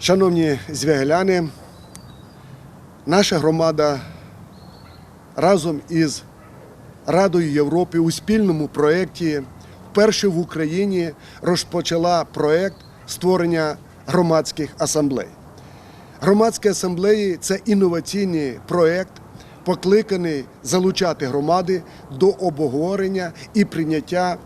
Шановні звягеляни, наша громада разом із Радою Європи у спільному проєкті вперше в Україні розпочала проєкт створення громадських асамблей. Громадські асамблеї це інноваційний проєкт, покликаний залучати громади до обговорення і прийняття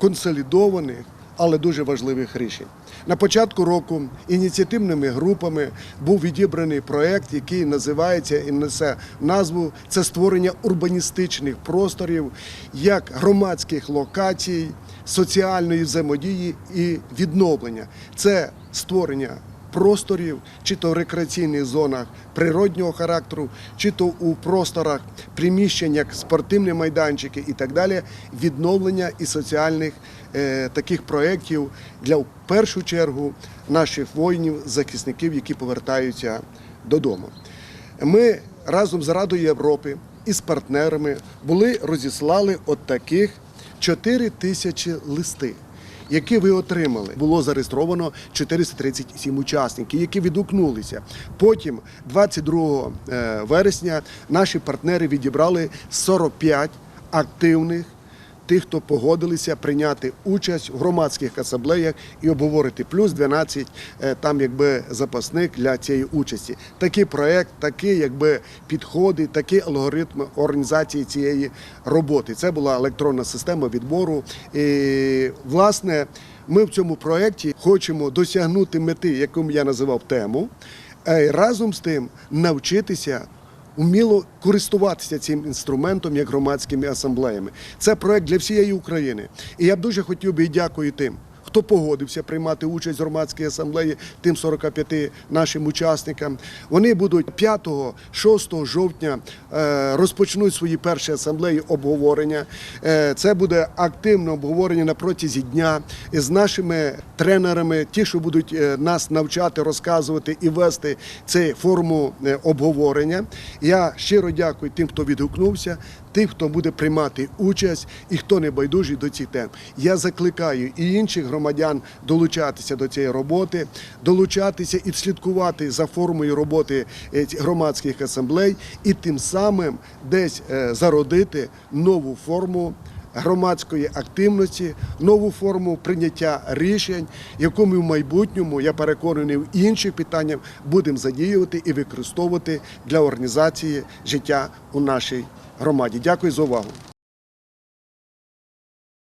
консолідованих, але дуже важливих рішень. На початку року ініціативними групами був відібраний проект, який називається і несе назву це створення урбаністичних просторів як громадських локацій, соціальної взаємодії і відновлення. Це створення просторів, чи то в рекреаційних зонах природнього характеру, чи то у просторах приміщень, як спортивні майданчики і так далі, відновлення і соціальних е, таких проєктів для в першу чергу наших воїнів, захисників, які повертаються додому. Ми разом з Радою Європи і з партнерами були розіслали от таких 4 тисячі листи які ви отримали. Було зареєстровано 437 учасників, які відгукнулися. Потім, 22 е, вересня, наші партнери відібрали 45 активних. Тих, хто погодилися прийняти участь в громадських асамблеях і обговорити плюс 12 е, там, якби запасник для цієї участі. Такий проект, такі якби підходи, такий алгоритм організації цієї роботи. Це була електронна система відбору. І, власне, ми в цьому проєкті хочемо досягнути мети, яку я називав тему, разом з тим навчитися вміло користуватися цим інструментом як громадськими асамблеями. Це проект для всієї України. І я б дуже хотів би і дякую тим. Хто погодився приймати участь в громадській асамблеї тим 45 нашим учасникам? Вони будуть 5-6 жовтня е, розпочнуть свої перші асамблеї обговорення. Е, Це буде активне обговорення на протязі дня з нашими тренерами, ті, що будуть е, нас навчати, розказувати і вести цей форму обговорення. Я щиро дякую тим, хто відгукнувся, тим, хто буде приймати участь і хто не байдужий до цих тем. Я закликаю і інших громадян долучатися до цієї роботи, долучатися і слідкувати за формою роботи е, громадських асамблей, і тим самим десь е, зародити нову форму. Громадської активності, нову форму прийняття рішень, яку ми в майбутньому, я переконаний, в інших питаннях будемо задіювати і використовувати для організації життя у нашій громаді. Дякую за увагу.